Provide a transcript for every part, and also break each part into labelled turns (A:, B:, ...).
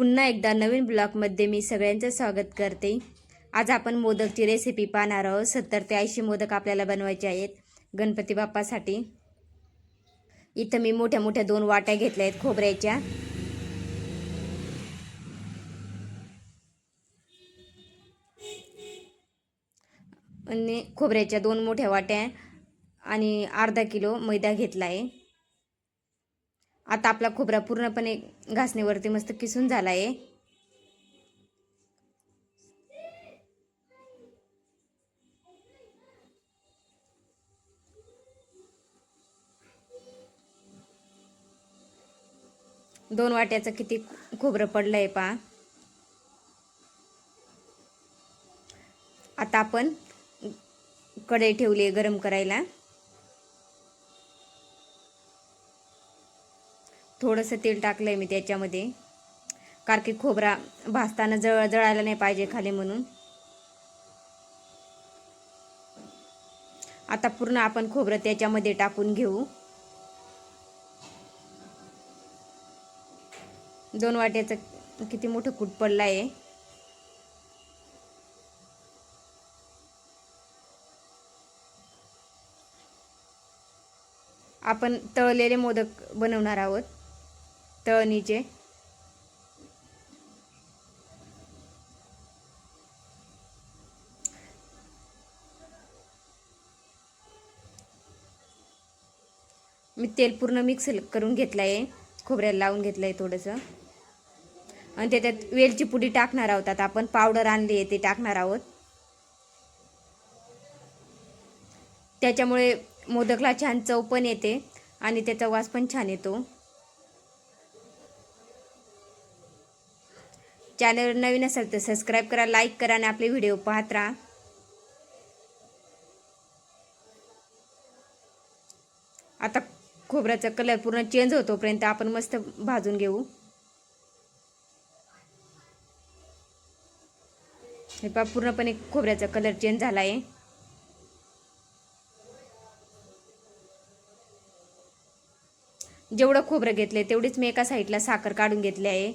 A: पुन्हा एकदा नवीन ब्लॉगमध्ये मी सगळ्यांचं स्वागत करते. आज आपण मोदकची रेसिपी पाहणार आहोत. सत्तर ते ऐंशी मोदक आपल्याला बनवायचे आहेत गणपती बाप्पासाठी. इथं मी मोठ्या मोठ्या दोन वाट्या घेतल्या आहेत खोबऱ्याच्या. आणि खोबऱ्याच्या दोन मोठ्या वाट्या आणि अर्धा किलो मैदा घेतला आहे. आता आपला खोबरा पूर्णपणे घासणीवरती मस्त किसून झाला आहे दोन वाट्याचं किती खोबरं पडलं आहे पा. आता आपण कढई ठेवली आहे गरम करायला. थोडंसं तेल टाकलं आहे मी त्याच्यामध्ये. कारण की खोबरा भाजताना जळ जळायला नाही पाहिजे खाली म्हणून. आता पूर्ण आपण खोबरं त्याच्यामध्ये टाकून घेऊ. दोन वाट्याचं किती मोठं कूट पडलं आहे आपण तळलेले मोदक बनवणार आहोत. तळणीचे मी तेल पूर्ण मिक्स करून घेतलं आहे खोबऱ्याला लावून घेतलं आहे थोडंसं. आणि त्याच्यात वेलची पुडी टाकणार आहोत. आता आपण पावडर आणली आहे ते टाकणार आहोत. त्याच्यामुळे मोदकला छान चव पण येते. आणि त्याचा वास पण छान येतो. चॅनलवर नवीन असेल तर सबस्क्राईब करा लाईक करा आणि आपले व्हिडिओ पाहत राहा. आता खोबऱ्याचा कलर पूर्ण चेंज होतोपर्यंत आपण मस्त भाजून घेऊ. हे पा पूर्णपणे खोबऱ्याचा कलर चेंज झाला आहे जेवढं खोबरं घेतलं तेवढीच मी एका साईडला साखर काढून घेतली आहे.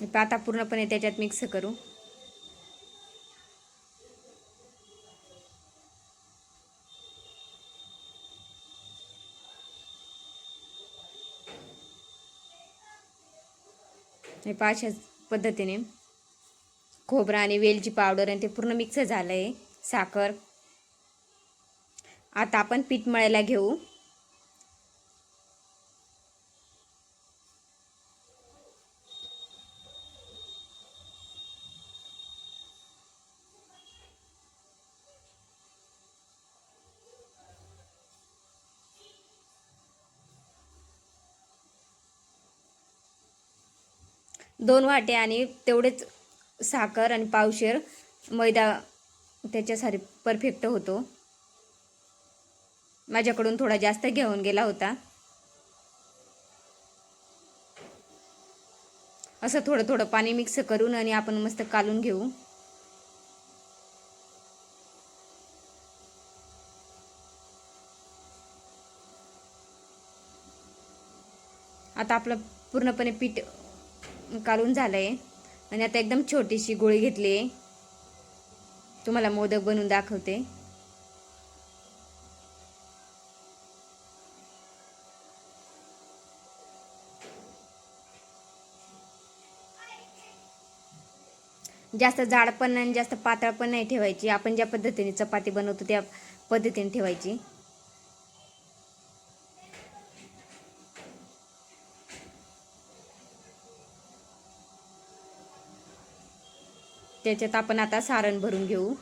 A: आता पूर्णपणे त्याच्यात मिक्स करू. हे अशाच पद्धतीने खोबरं आणि वेलची पावडर आणि ते पूर्ण मिक्स झालं आहे साखर. आता आपण पीठ मळायला घेऊ. दोन वाटे आणि तेवढेच साखर आणि पावशेर मैदा त्याच्यासाठी परफेक्ट होतो. माझ्याकडून थोडा जास्त घेऊन गेला होता. असं थोडं थोडं पाणी मिक्स करून आणि आपण मस्त कालून घेऊ. आता आपलं पूर्णपणे पीठ काढून झालं आहे आणि आता एकदम छोटीशी गोळी घेतली आहे तुम्हाला मोदक बनवून दाखवते. जास्त जाड पण आणि जास्त पातळ पण नाही ठेवायची. आपण ज्या पद्धतीने चपाती बनवतो त्या पद्धतीने ठेवायची. त्याच्यात आपण आता सारण भरून घेऊ.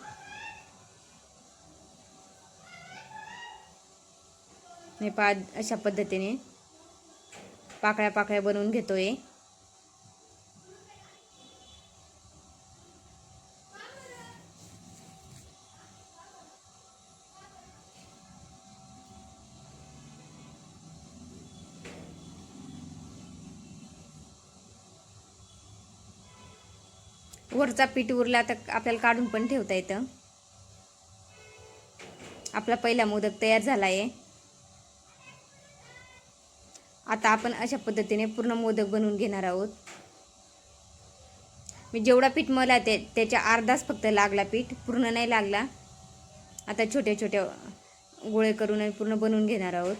A: नाही पा अशा पद्धतीने पाकळ्या पाकळ्या बनवून घेतोय. वरचा पीठ उरला तर आपल्याला काढून पण ठेवता येतं. आपला पहिला मोदक तयार झाला आहे आता आपण अशा पद्धतीने पूर्ण मोदक बनवून घेणार आहोत. मी जेवढा पीठ मला ते त्याच्या अर्धाच फक्त लागला पीठ पूर्ण नाही लागला. आता छोट्या छोट्या गोळे करून पूर्ण बनवून घेणार आहोत.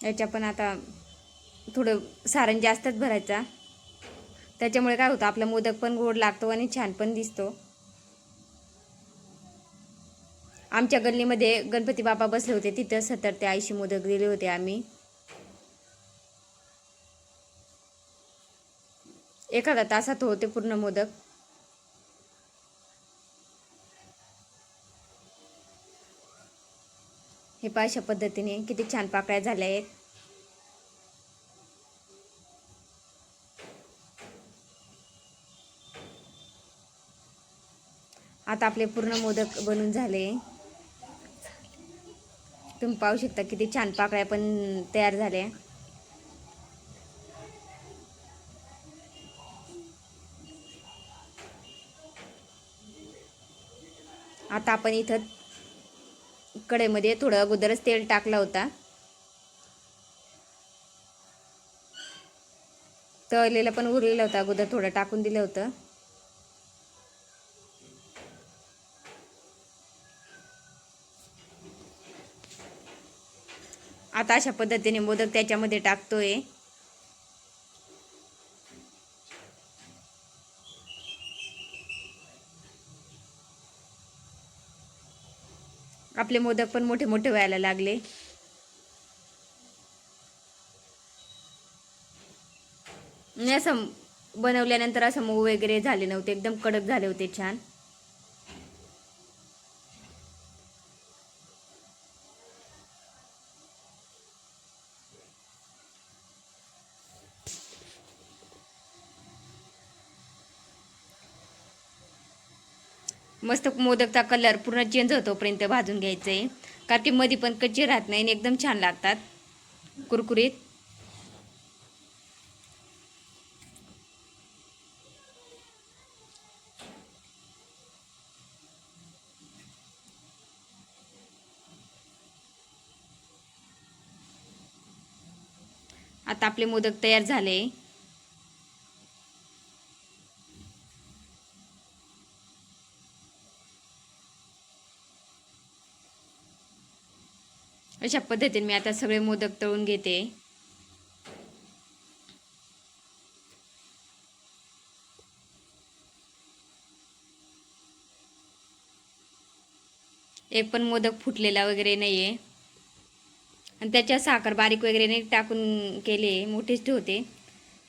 A: याच्या पण आता थोडं सारण जास्तच भरायचा. त्याच्यामुळे काय होतं आपला मोदक पण गोड लागतो आणि छान पण दिसतो. आमच्या गल्लीमध्ये गणपती बाबा बसले होते तिथं सत्तर ते ऐंशी मोदक दिले होते आम्ही. एखादा तासात होते पूर्ण मोदक. हे पहा अशा पद्धतीने किती छान पाकळ्या झाल्या आहेत. आता आपले पूर्ण मोदक बनून झाले. तुम्ही पाहू शकता किती छान पाकळ्या पण तयार झाल्या. आता आपण इथं कढईमध्ये थोडं अगोदरच तेल टाकला होता. तळलेलं पण उरलेलं होतं अगोदर थोडं टाकून दिलं होतं. आता अशा पद्धतीने मोदक त्याच्यामध्ये टाकतोय. आपले मोदक पण मोठे मोठे व्हायला लागले. असं बनवल्यानंतर असं मऊ वगैरे झाले नव्हते एकदम कडक झाले होते छान. मस्त मोदकचा कलर पूर्ण चेंज होतोपर्यंत भाजून घ्यायचं. आहे कारण की मध्ये पण कच्चे राहत नाही आणि एकदम छान लागतात. कुरकुरीत. आता आपले मोदक तयार झाले. अशा पद्धतीने मी आता सगळे मोदक तळून घेते. एक पण मोदक फुटलेला वगैरे नाही आहे आणि त्याच्या साखर बारीक वगैरे नाही टाकून केले मोठेच ठेवते.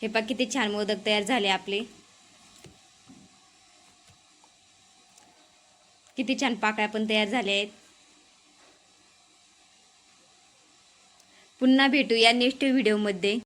A: हे पा किती छान मोदक तयार झाले आपले. किती छान पाकळ्या पण तयार झाल्या आहेत. पुन्हा भेटूया नेक्स्ट व्हिडिओमध्ये.